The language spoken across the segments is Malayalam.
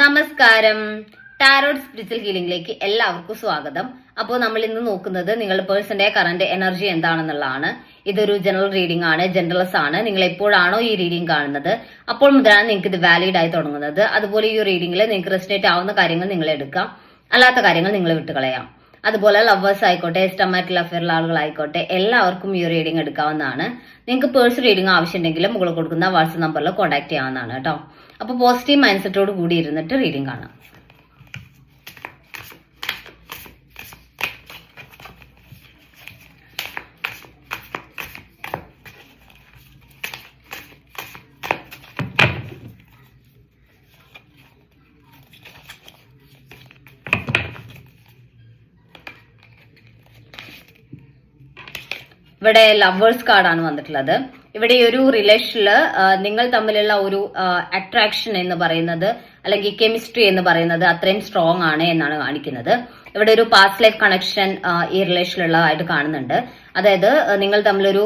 നമസ്കാരം. ടാരോഡ് സ്പിരിച്വൽ ഹീലിംഗിലേക്ക് എല്ലാവർക്കും സ്വാഗതം. അപ്പോൾ നമ്മൾ ഇന്ന് നോക്കുന്നത് നിങ്ങളുടെ പേഴ്സന്റെ കറന്റ് എനർജി എന്താണെന്നുള്ളതാണ്. ഇതൊരു ജനറൽ റീഡിംഗ് ആണ് ജനറൽസ് ആണ്. നിങ്ങൾ എപ്പോഴാണോ ഈ റീഡിംഗ് കാണുന്നത് അപ്പോൾ മുതലാണ് നിങ്ങൾക്ക് ഇത് വാലിഡ് ആയി തുടങ്ങുന്നത്. അതുപോലെ ഈ റീഡിംഗിൽ നിങ്ങൾക്ക് റെസിനേറ്റ് ആവുന്ന കാര്യങ്ങൾ നിങ്ങൾ എടുക്കാം. അല്ലാത്ത കാര്യങ്ങൾ നിങ്ങൾ വിട്ടുകളയാം. അതുപോലെ ലവേഴ്സ് ആയിക്കോട്ടെ സ്റ്റമാറ്റിൽ അഫെയറിലെ ആളുകളായിക്കോട്ടെ എല്ലാവർക്കും ഈ റീഡിംഗ് എടുക്കാവുന്നതാണ്. നിങ്ങൾക്ക് പേഴ്സ് റീഡിംഗ് ആവശ്യമുണ്ടെങ്കിൽ മുകളിൽ കൊടുക്കുന്ന വാട്സ്ആപ്പ് നമ്പറിൽ കോൺടാക്ട് ചെയ്യാവുന്നതാണ് കേട്ടോ. അപ്പോൾ പോസിറ്റീവ് മൈൻഡ് സെറ്റോട് കൂടി ഇരുന്നിട്ട് റീഡിംഗ് കാണാം. ഇവിടെ ലവേഴ്സ് കാർഡാണ് വന്നിട്ടുള്ളത്. ഇവിടെ ഒരു റിലേഷനിൽ നിങ്ങൾ തമ്മിലുള്ള ഒരു അട്രാക്ഷൻ എന്ന് പറയുന്നത് അല്ലെങ്കിൽ കെമിസ്ട്രി എന്ന് പറയുന്നത് അത്രയും സ്ട്രോങ് ആണ് എന്നാണ് കാണിക്കുന്നത്. ഇവിടെ ഒരു പാസ്റ്റ് ലൈഫ് കണക്ഷൻ ഈ റിലേഷനിലുള്ളതായിട്ട് കാണുന്നുണ്ട്. അതായത് നിങ്ങൾ തമ്മിലൊരു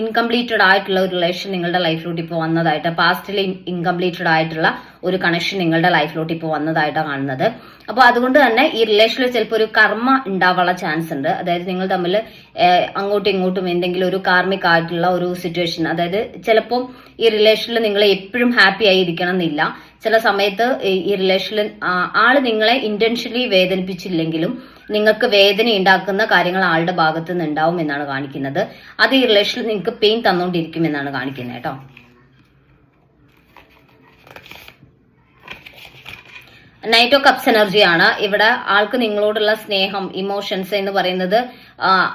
ഇൻകംപ്ലീറ്റഡ് ആയിട്ടുള്ള ഒരു റിലേഷൻ നിങ്ങളുടെ ലൈഫിലോട്ട് ഇപ്പോൾ വന്നതായിട്ട് പാസ്റ്റിൽ ഇൻകംപ്ലീറ്റഡ് ആയിട്ടുള്ള ഒരു കണക്ഷൻ നിങ്ങളുടെ ലൈഫിലോട്ട് ഇപ്പോൾ വന്നതായിട്ടാണ് കാണുന്നത്. അപ്പോൾ അതുകൊണ്ട് തന്നെ ഈ റിലേഷനിൽ ചിലപ്പോൾ ഒരു കർമ്മ ഉണ്ടാവാനുള്ള ചാൻസ് ഉണ്ട്. അതായത് നിങ്ങൾ തമ്മിൽ അങ്ങോട്ടും ഇങ്ങോട്ടും എന്തെങ്കിലും ഒരു കാർമിക് ആയിട്ടുള്ള ഒരു സിറ്റുവേഷൻ അതായത് ചിലപ്പോൾ ഈ റിലേഷനിൽ നിങ്ങൾ എപ്പോഴും ഹാപ്പി ആയി ഇരിക്കണം എന്നില്ല ചില സമയത്ത് ഈ- റിലേഷനിൽ ആൾ നിങ്ങളെ ഇന്റൻഷ്യലി വേദനിപ്പിച്ചില്ലെങ്കിലും നിങ്ങൾക്ക് വേദന ഉണ്ടാക്കുന്ന കാര്യങ്ങൾ ആളുടെ ഭാഗത്ത് നിന്ന് ഉണ്ടാവും എന്നാണ് കാണിക്കുന്നത്. അത് ഈ റിലേഷനിൽ നിങ്ങൾക്ക് പെയിൻ തന്നുകൊണ്ടിരിക്കും എന്നാണ് കാണിക്കുന്നത് കേട്ടോ. നൈറ്റ് ഓഫ് കപ്സ് എനർജിയാണ് ഇവിടെ ആൾക്ക് നിങ്ങളോടുള്ള സ്നേഹം ഇമോഷൻസ് എന്ന് പറയുന്നത്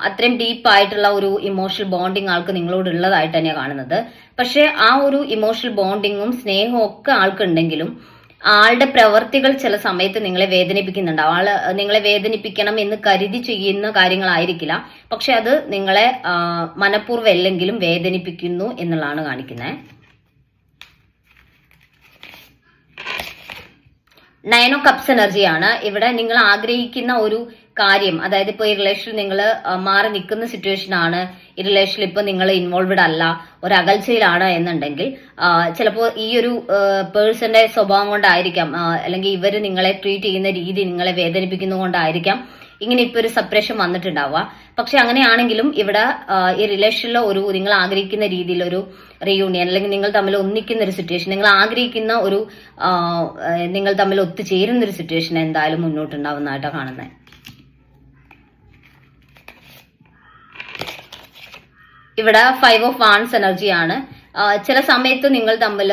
അത്രയും ഡീപ്പ് ആയിട്ടുള്ള ഒരു ഇമോഷണൽ ബോണ്ടിങ് ആൾക്ക് നിങ്ങളോട് ഉള്ളതായിട്ട് തന്നെയാണ് കാണുന്നത്. പക്ഷേ ആ ഒരു ഇമോഷണൽ ബോണ്ടിങ്ങും സ്നേഹവും ഒക്കെ ആൾക്കുണ്ടെങ്കിലും ആളുടെ പ്രവൃത്തികൾ ചില സമയത്ത് നിങ്ങളെ വേദനിപ്പിക്കുന്നുണ്ടാവും ആൾ നിങ്ങളെ വേദനിപ്പിക്കണം എന്ന് കരുതി ചെയ്യുന്ന കാര്യങ്ങളായിരിക്കില്ല. പക്ഷെ അത് നിങ്ങളെ മനഃപൂർവം അല്ലെങ്കിലും വേദനിപ്പിക്കുന്നു എന്നുള്ളതാണ് കാണിക്കുന്നത് ഓഫ് കപ്സ് എനർജിയാണ് ഇവിടെ നിങ്ങൾ ആഗ്രഹിക്കുന്ന ഒരു കാര്യം. അതായത് ഇപ്പൊ ഈ റിലേഷൻ നിങ്ങൾ മാറി നിൽക്കുന്ന സിറ്റുവേഷൻ ആണ്. ഈ റിലേഷൻ ഇപ്പൊ നിങ്ങൾ ഇൻവോൾവഡ് അല്ല. ഒരു അകൽച്ചയിലാണ് എന്നുണ്ടെങ്കിൽ ചിലപ്പോൾ ഈ ഒരു പേഴ്സന്റെ സ്വഭാവം കൊണ്ടായിരിക്കാം അല്ലെങ്കിൽ ഇവർ നിങ്ങളെ ട്രീറ്റ് ചെയ്യുന്ന രീതി നിങ്ങളെ വേദനിപ്പിക്കുന്നതുകൊണ്ടായിരിക്കാം ഇങ്ങനെ ഇപ്പൊ ഒരു സെപ്പറേഷൻ വന്നിട്ടുണ്ടാവുക. പക്ഷെ അങ്ങനെയാണെങ്കിലും ഇവിടെ ഈ റിലേഷനിലെ ഒരു നിങ്ങൾ ആഗ്രഹിക്കുന്ന രീതിയിൽ ഒരു റീയൂണിയൻ അല്ലെങ്കിൽ നിങ്ങൾ തമ്മിൽ ഒന്നിക്കുന്ന ഒരു സിറ്റുവേഷൻ നിങ്ങൾ ആഗ്രഹിക്കുന്ന ഒരു നിങ്ങൾ തമ്മിൽ ഒത്തുചേരുന്ന ഒരു സിറ്റുവേഷൻ എന്തായാലും മുന്നോട്ടുണ്ടാവുന്നതായിട്ടാണ് കാണുന്നത്. ഇവിടെ ഫൈവ് ഓഫ് വാൺസ് എനർജിയാണ് ചില സമയത്ത് നിങ്ങൾ തമ്മിൽ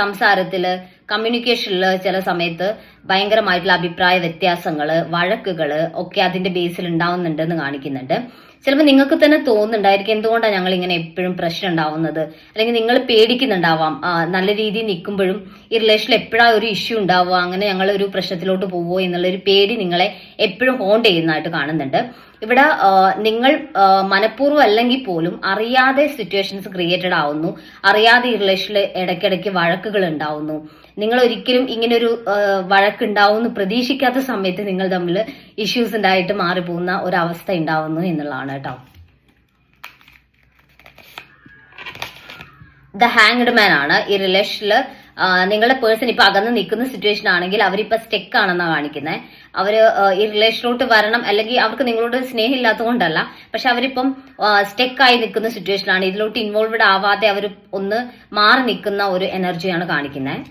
സംസാരത്തിൽ കമ്മ്യൂണിക്കേഷനിൽ ചില സമയത്ത് ഭയങ്കരമായിട്ടുള്ള അഭിപ്രായ വ്യത്യാസങ്ങൾ വഴക്കുകൾ ഒക്കെ അതിന്റെ ബേസിൽ ഉണ്ടാവുന്നുണ്ടെന്ന് കാണിക്കുന്നുണ്ട്. ചിലപ്പോൾ നിങ്ങൾക്ക് തന്നെ തോന്നുന്നുണ്ടായിരിക്കും എന്തുകൊണ്ടാണ് ഞങ്ങൾ ഇങ്ങനെ എപ്പോഴും പ്രശ്നം ഉണ്ടാവുന്നത്. അല്ലെങ്കിൽ നിങ്ങൾ പേടിക്കുന്നുണ്ടാവാം. നല്ല രീതിയിൽ നിൽക്കുമ്പോഴും ഈ റിലേഷനിൽ എപ്പോഴാണ് ഒരു ഇഷ്യൂ ഉണ്ടാവുക അങ്ങനെ ഞങ്ങൾ ഒരു പ്രശ്നത്തിലോട്ട് പോവോ എന്നുള്ള ഒരു പേടി നിങ്ങളെ എപ്പോഴും ഹോണ്ട് ചെയ്യുന്നതായിട്ട് കാണുന്നുണ്ട്. ഇവിടെ നിങ്ങൾ മനഃപൂർവം അല്ലെങ്കിൽ പോലും അറിയാതെ സിറ്റുവേഷൻസ് ക്രിയേറ്റഡ് ആവുന്നു. അറിയാതെ ഈ റിലേഷനിൽ ഇടയ്ക്കിടയ്ക്ക് വഴക്കുകൾ ഉണ്ടാവുന്നു. നിങ്ങൾ ഒരിക്കലും ഇങ്ങനെ ഒരു വഴക്ക് ഉണ്ടാവുമെന്ന് പ്രതീക്ഷിക്കാത്ത സമയത്ത് നിങ്ങൾ തമ്മിൽ ഇഷ്യൂസ് ഉണ്ടായിട്ട് മാറിപ്പോകുന്ന ഒരു അവസ്ഥ ഉണ്ടാവുന്നു എന്നുള്ളതാണ് കേട്ടോ. ദ ഹാങ്ഡ് മാൻ ആണ്. ഈ റിലേഷനിൽ നിങ്ങളുടെ പേഴ്സൺ ഇപ്പൊ അകന്ന് നിൽക്കുന്ന സിറ്റുവേഷൻ ആണെങ്കിൽ അവരിപ്പോ സ്റ്റെക്ക് ആണെന്നാണ് കാണിക്കുന്നത് അവർ ഈ റിലേഷനിലോട്ട് വരണം അല്ലെങ്കിൽ അവർക്ക് നിങ്ങളോട് സ്നേഹം ഇല്ലാത്തതുകൊണ്ടല്ല പക്ഷെ അവരിപ്പം സ്റ്റെക്ക് ആയി നിൽക്കുന്ന സിറ്റുവേഷൻ ആണ്. ഇതിലോട്ട് ഇൻവോൾവഡ് ആവാതെ അവർ ഒന്ന് മാറി നിൽക്കുന്ന ഒരു എനർജിയാണ് കാണിക്കുന്നത്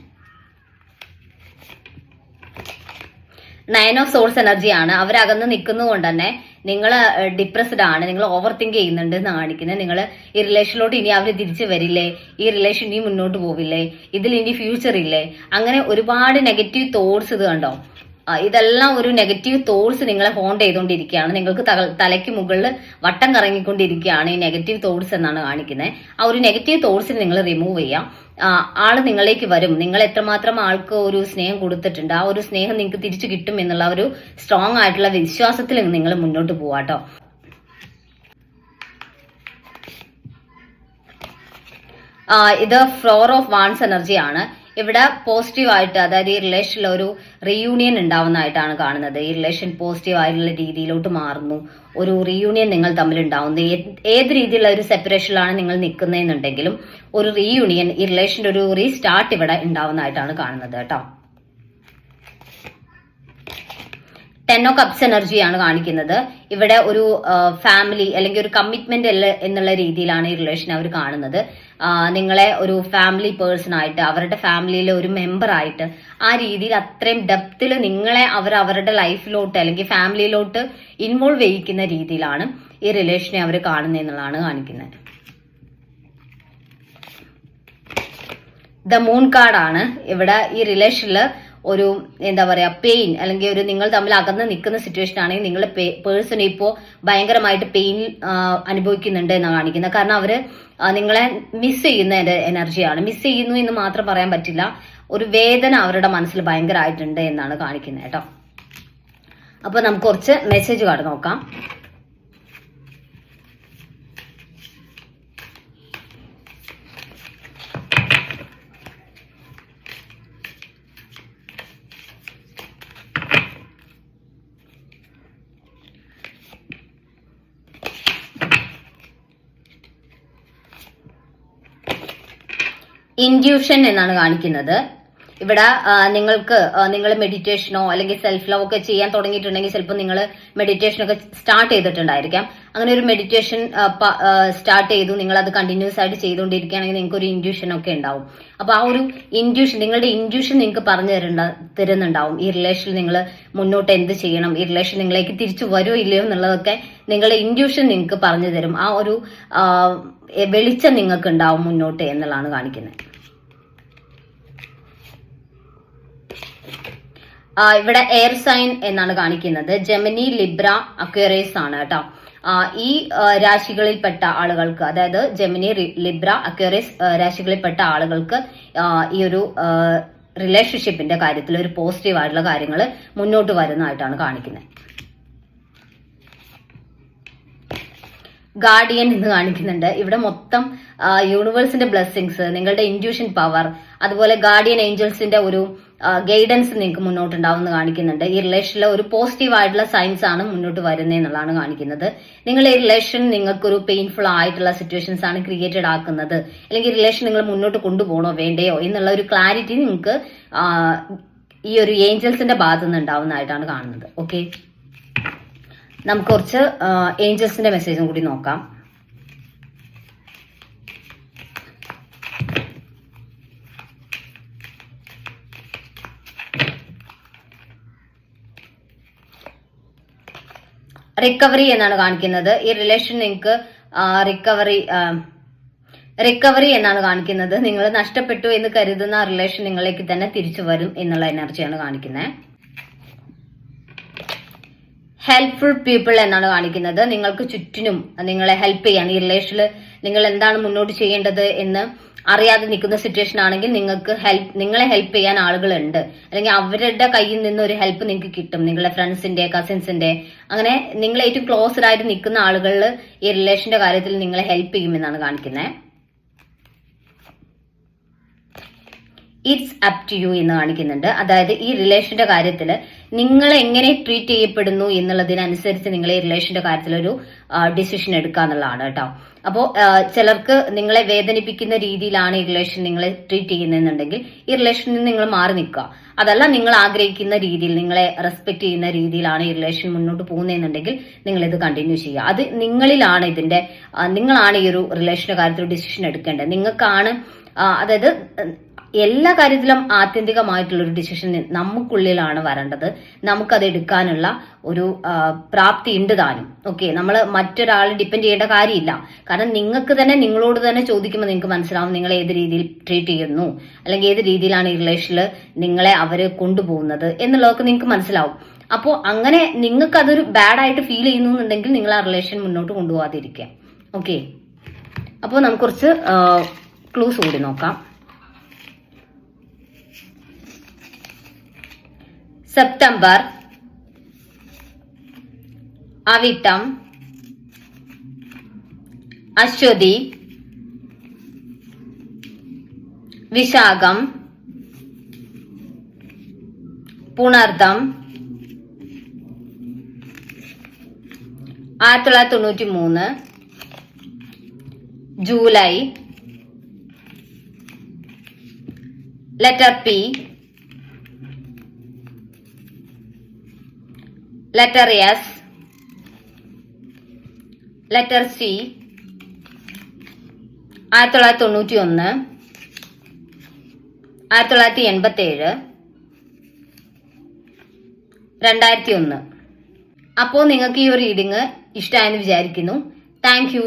നയൻ ഓഫ് സോഴ്സ് എനർജിയാണ് അവരകന്ന് നിൽക്കുന്നതുകൊണ്ട് തന്നെ നിങ്ങൾ ഡിപ്രസ്ഡ് ആണ് നിങ്ങൾ ഓവർ തിങ്ക് ചെയ്യുന്നുണ്ട് എന്ന് കാണിക്കുന്നത്. നിങ്ങൾ ഈ റിലേഷനിലോട്ട് ഇനി അവർ തിരിച്ചു വരില്ലേ? ഈ റിലേഷൻ ഇനി മുന്നോട്ട് പോവില്ലേ? ഇതിൽ ഇനി ഫ്യൂച്ചർ ഇല്ലേ? അങ്ങനെ ഒരുപാട് നെഗറ്റീവ് തോട്ട്സ് ഇത് കണ്ടോ? ഇതെല്ലാം ഒരു നെഗറ്റീവ് തോട്ട്സ് നിങ്ങളെ ഹോണ്ട് ചെയ്തുകൊണ്ടിരിക്കുകയാണ്. നിങ്ങൾക്ക് തലയ്ക്ക് മുകളിൽ വട്ടം കറങ്ങിക്കൊണ്ടിരിക്കുകയാണ് ഈ നെഗറ്റീവ് തോട്ട്സ് എന്നാണ് കാണിക്കുന്നത്. ആ ഒരു നെഗറ്റീവ് തോട്ട്സിന് നിങ്ങൾ റിമൂവ് ചെയ്യാം. ആൾ നിങ്ങളിലേക്ക് വരും. നിങ്ങൾ എത്രമാത്രം ആൾക്ക് ഒരു സ്നേഹം കൊടുത്തിട്ടുണ്ട് ആ ഒരു സ്നേഹം നിങ്ങൾക്ക് തിരിച്ചു കിട്ടും എന്നുള്ള ഒരു സ്ട്രോങ് ആയിട്ടുള്ള വിശ്വാസത്തിൽ നിങ്ങൾ മുന്നോട്ട് പോവാട്ടോ ഇത് ഫ്ലോർ ഓഫ് വാൺസ് ആണ്. ഇവിടെ പോസിറ്റീവ് ആയിട്ട് അതായത് ഈ റിലേഷനിൽ ഒരു റീയൂണിയൻ ഉണ്ടാവുന്നതായിട്ടാണ് കാണുന്നത്. ഈ റിലേഷൻ പോസിറ്റീവ് ആയിട്ടുള്ള രീതിയിലോട്ട് മാറുന്നു. ഒരു റീയൂണിയൻ നിങ്ങൾ തമ്മിൽ ഉണ്ടാവുന്നു. ഏത് രീതിയിലുള്ള ഒരു സെപ്പറേഷനിലാണ് നിങ്ങൾ നിൽക്കുന്നതെന്നുണ്ടെങ്കിലും ഒരു റീയൂണിയൻ ഈ റിലേഷന്റെ ഒരു റീസ്റ്റാർട്ട് ഇവിടെ ഉണ്ടാവുന്നതായിട്ടാണ് കാണുന്നത് കേട്ടോ. ടെൻ ഓ കപ്സ് എനർജിയാണ് കാണിക്കുന്നത്. ഇവിടെ ഒരു ഫാമിലി അല്ലെങ്കിൽ ഒരു കമ്മിറ്റ്മെന്റ് എന്നുള്ള രീതിയിലാണ് ഈ റിലേഷൻ അവർ കാണുന്നത്. നിങ്ങളെ ഒരു ഫാമിലി പേഴ്സൺ ആയിട്ട് അവരുടെ ഫാമിലിയിലെ ഒരു മെമ്പർ ആയിട്ട് ആ രീതിയിൽ അത്രയും ഡെപ്തിൽ നിങ്ങളെ അവർ അവരുടെ ലൈഫിലോട്ട് അല്ലെങ്കിൽ ഫാമിലിയിലോട്ട് ഇൻവോൾവ് ചെയ്യിക്കുന്ന രീതിയിലാണ് ഈ റിലേഷനെ അവർ കാണുന്നത് എന്നുള്ളതാണ് കാണിക്കുന്നത്. ദ മൂൺ കാർഡാണ് ഇവിടെ ഈ റിലേഷനിൽ ഒരു എന്താ പറയാ പെയിൻ അല്ലെങ്കിൽ ഒരു നിങ്ങൾ തമ്മിൽ അകന്ന് നിൽക്കുന്ന സിറ്റുവേഷൻ ആണെങ്കിൽ നിങ്ങൾ പേഴ്സൺ ഇപ്പോൾ ഭയങ്കരമായിട്ട് പെയിൻ അനുഭവിക്കുന്നുണ്ട് എന്നാണ് കാണിക്കുന്നത്. കാരണം അവർ നിങ്ങളെ മിസ് ചെയ്യുന്ന എനർജിയാണ് മിസ് ചെയ്യുന്നു എന്ന് മാത്രം പറയാൻ പറ്റില്ല. ഒരു വേദന അവരുടെ മനസ്സിൽ ഭയങ്കരമായിട്ടുണ്ട് എന്നാണ് കാണിക്കുന്നത് കേട്ടോ. അപ്പൊ നമുക്ക് കുറച്ച് മെസ്സേജ് കാർഡ് നോക്കാം. ഇൻഡ്യൂഷൻ എന്നാണ് കാണിക്കുന്നത്. ഇവിടെ നിങ്ങൾക്ക് നിങ്ങൾ മെഡിറ്റേഷനോ അല്ലെങ്കിൽ സെൽഫ് ലവ് ഒക്കെ ചെയ്യാൻ തുടങ്ങിയിട്ടുണ്ടെങ്കിൽ ചിലപ്പോൾ നിങ്ങൾ മെഡിറ്റേഷൻ ഒക്കെ സ്റ്റാർട്ട് ചെയ്തിട്ടുണ്ടായിരിക്കാം. അങ്ങനെ ഒരു മെഡിറ്റേഷൻ സ്റ്റാർട്ട് ചെയ്തു നിങ്ങൾ അത് കണ്ടിന്യൂസ് ആയിട്ട് ചെയ്തുകൊണ്ടിരിക്കുകയാണെങ്കിൽ നിങ്ങൾക്ക് ഒരു ഇൻഡ്യൂഷൻ ഒക്കെ ഉണ്ടാവും. അപ്പോൾ ആ ഒരു ഇൻഡ്യൂഷൻ നിങ്ങളുടെ ഇൻഡ്യൂഷൻ നിങ്ങൾക്ക് പറഞ്ഞു തരണ്ട തരുന്നുണ്ടാവും. ഈ റിലേഷൻ നിങ്ങൾ മുന്നോട്ട് എന്ത് ചെയ്യണം? ഈ റിലേഷൻ നിങ്ങളേക്ക് തിരിച്ചു വരുമോ ഇല്ലയോ എന്നുള്ളതൊക്കെ നിങ്ങളുടെ ഇൻഡ്യൂഷൻ നിങ്ങൾക്ക് പറഞ്ഞു തരും. ആ ഒരു വെളിച്ചം നിങ്ങൾക്ക് ഉണ്ടാവും മുന്നോട്ട് എന്നുള്ളതാണ് കാണിക്കുന്നത്. ഇവിടെ എയർ സൈൻ എന്നാണ് കാണിക്കുന്നത്. ജെമിനി ലിബ്ര അക്വേറിയസ് ആണ് കേട്ടോ. ഈ രാശികളിൽപ്പെട്ട ആളുകൾക്ക് അതായത് ജെമിനി ലിബ്ര അക്വേറിയസ് രാശികളിൽപ്പെട്ട ആളുകൾക്ക് ഈ ഒരു റിലേഷൻഷിപ്പിന്റെ കാര്യത്തിൽ ഒരു പോസിറ്റീവ് ആയിട്ടുള്ള കാര്യങ്ങൾ മുന്നോട്ട് വരുന്നതായിട്ടാണ് കാണിക്കുന്നത്. ഗാർഡിയൻ എന്ന് കാണിക്കുന്നുണ്ട്. ഇവിടെ മൊത്തം യൂണിവേഴ്സിന്റെ ബ്ലെസ്സിങ്സ് നിങ്ങളുടെ ഇൻഡ്യൂഷൻ പവർ അതുപോലെ ഗാർഡിയൻ ഏഞ്ചൽസിന്റെ ഒരു ഗൈഡൻസ് നിങ്ങൾക്ക് മുന്നോട്ടുണ്ടാവുമെന്ന് കാണിക്കുന്നുണ്ട്. ഈ റിലേഷനിലെ ഒരു പോസിറ്റീവ് ആയിട്ടുള്ള സൈൻസ് ആണ് മുന്നോട്ട് വരുന്നത് എന്നുള്ളതാണ് കാണിക്കുന്നത്. നിങ്ങൾ ഈ റിലേഷൻ നിങ്ങൾക്കൊരു പെയിൻഫുൾ ആയിട്ടുള്ള സിറ്റുവേഷൻസ് ആണ് ക്രിയേറ്റഡ് ആക്കുന്നത്. അല്ലെങ്കിൽ റിലേഷൻ നിങ്ങൾ മുന്നോട്ട് കൊണ്ടുപോകണോ വേണ്ടയോ എന്നുള്ള ഒരു ക്ലാരിറ്റി നിങ്ങൾക്ക് ഈ ഒരു ഏഞ്ചൽസിന്റെ ഭാഗത്തു നിന്ന് ഉണ്ടാവുന്നതായിട്ടാണ് കാണുന്നത്. ഓക്കെ നമുക്ക് കുറച്ച് ഏഞ്ചൽസിന്റെ മെസ്സേജും കൂടി നോക്കാം. റിക്കവറി എന്നാണ് കാണിക്കുന്നത്. ഈ റിലേഷൻ നിങ്ങൾക്ക് റിക്കവറി റിക്കവറി എന്നാണ് കാണിക്കുന്നത്. നിങ്ങൾ നഷ്ടപ്പെട്ടു എന്ന് കരുതുന്ന റിലേഷൻ നിങ്ങളിലേക്ക് തന്നെ തിരിച്ചു വരും എന്നുള്ള എനർജിയാണ് കാണിക്കുന്നത്. ഹെൽപ്ഫുൾ പീപ്പിൾ എന്നാണ് കാണിക്കുന്നത്. നിങ്ങൾക്ക് ചുറ്റിനും നിങ്ങളെ ഹെൽപ്പ് ചെയ്യാൻ ഈ റിലേഷനിൽ നിങ്ങൾ എന്താണ് മുന്നോട്ട് ചെയ്യേണ്ടത് എന്ന് അറിയാതെ നിൽക്കുന്ന സിറ്റുവേഷൻ ആണെങ്കിൽ നിങ്ങൾക്ക് ഹെൽപ്പ് നിങ്ങളെ ഹെൽപ്പ് ചെയ്യാൻ ആളുകളുണ്ട്. അല്ലെങ്കിൽ അവരുടെ കയ്യിൽ നിന്ന് ഒരു ഹെൽപ്പ് നിങ്ങൾക്ക് കിട്ടും. നിങ്ങളുടെ ഫ്രണ്ട്സിന്റെ കസിൻസിന്റെ അങ്ങനെ നിങ്ങൾ ഏറ്റവും ക്ലോസ്ഡ് ആയിട്ട് നിൽക്കുന്ന ആളുകളിൽ ഈ റിലേഷന്റെ കാര്യത്തിൽ നിങ്ങളെ ഹെൽപ്പ് ചെയ്യുമെന്നാണ് കാണിക്കുന്നത്. ഇറ്റ്സ് അപ് ടു യു എന്ന് കാണിക്കുന്നുണ്ട്. അതായത് ഈ റിലേഷന്റെ കാര്യത്തിൽ നിങ്ങൾ എങ്ങനെ ട്രീറ്റ് ചെയ്യപ്പെടുന്നു എന്നുള്ളതിനനുസരിച്ച് നിങ്ങൾ ഈ റിലേഷന്റെ കാര്യത്തിൽ ഒരു ഡിസിഷൻ എടുക്കുക എന്നുള്ളതാണ് കേട്ടോ. അപ്പോൾ ചിലർക്ക് നിങ്ങളെ വേദനിപ്പിക്കുന്ന രീതിയിലാണ് ഈ റിലേഷൻ നിങ്ങളെ ട്രീറ്റ് ചെയ്യുന്നതെന്നുണ്ടെങ്കിൽ ഈ റിലേഷനിൽ നിന്ന് നിങ്ങൾ മാറി നിൽക്കുക. അതല്ല നിങ്ങൾ ആഗ്രഹിക്കുന്ന രീതിയിൽ നിങ്ങളെ റെസ്പെക്ട് ചെയ്യുന്ന രീതിയിലാണ് ഈ റിലേഷൻ മുന്നോട്ട് പോകുന്നതെന്നുണ്ടെങ്കിൽ നിങ്ങൾ ഇത് കണ്ടിന്യൂ ചെയ്യുക. അത് നിങ്ങളിലാണ് ഇതിന്റെ നിങ്ങളാണ് ഈ ഒരു റിലേഷന്റെ കാര്യത്തിൽ ഡിസിഷൻ എടുക്കേണ്ടത്. നിങ്ങൾക്കാണ് അതായത് എല്ലാ കാര്യത്തിലും ആത്യന്തികമായിട്ടുള്ള ഒരു ഡിസിഷൻ നമുക്കുള്ളിലാണ് വരേണ്ടത്. നമുക്കത് എടുക്കാനുള്ള ഒരു പ്രാപ്തി ഉണ്ട് താനും. ഓക്കെ നമ്മൾ മറ്റൊരാളെ ഡിപ്പെൻഡ് ചെയ്യേണ്ട കാര്യമില്ല. കാരണം നിങ്ങൾക്ക് തന്നെ നിങ്ങളോട് തന്നെ ചോദിക്കുമ്പോൾ നിങ്ങൾക്ക് മനസ്സിലാവും നിങ്ങൾ ഏത് രീതിയിൽ ട്രീറ്റ് ചെയ്യുന്നു. അല്ലെങ്കിൽ ഏത് രീതിയിലാണ് ഈ റിലേഷനിൽ നിങ്ങളെ അവർ കൊണ്ടുപോകുന്നത് എന്നുള്ളതൊക്കെ നിങ്ങൾക്ക് മനസ്സിലാവും. അപ്പോൾ അങ്ങനെ നിങ്ങൾക്ക് അതൊരു ബാഡ് ആയിട്ട് ഫീൽ ചെയ്യുന്നു എന്നുണ്ടെങ്കിൽ നിങ്ങൾ ആ റിലേഷൻ മുന്നോട്ട് കൊണ്ടുപോകാതിരിക്കുക. ഓക്കെ അപ്പോൾ നമുക്ക് കുറച്ച് ക്ലൂസ് കൂടി നോക്കാം. സെപ്റ്റംബർ അവിട്ടം അശ്വതി വിശാഖം പുണർദം ആയിരത്തി തൊള്ളായിരത്തി തൊണ്ണൂറ്റി മൂന്ന് July letter P letter S letter C ആയിരത്തി തൊള്ളായിരത്തി തൊണ്ണൂറ്റി ഒന്ന് ആയിരത്തി തൊള്ളായിരത്തി എൺപത്തി ഏഴ് രണ്ടായിരത്തി ഒന്ന് അപ്പോൾ നിങ്ങൾക്ക് ഈ ഒരു റീഡിങ് ഇഷ്ടമായെന്ന് വിചാരിക്കുന്നു. താങ്ക്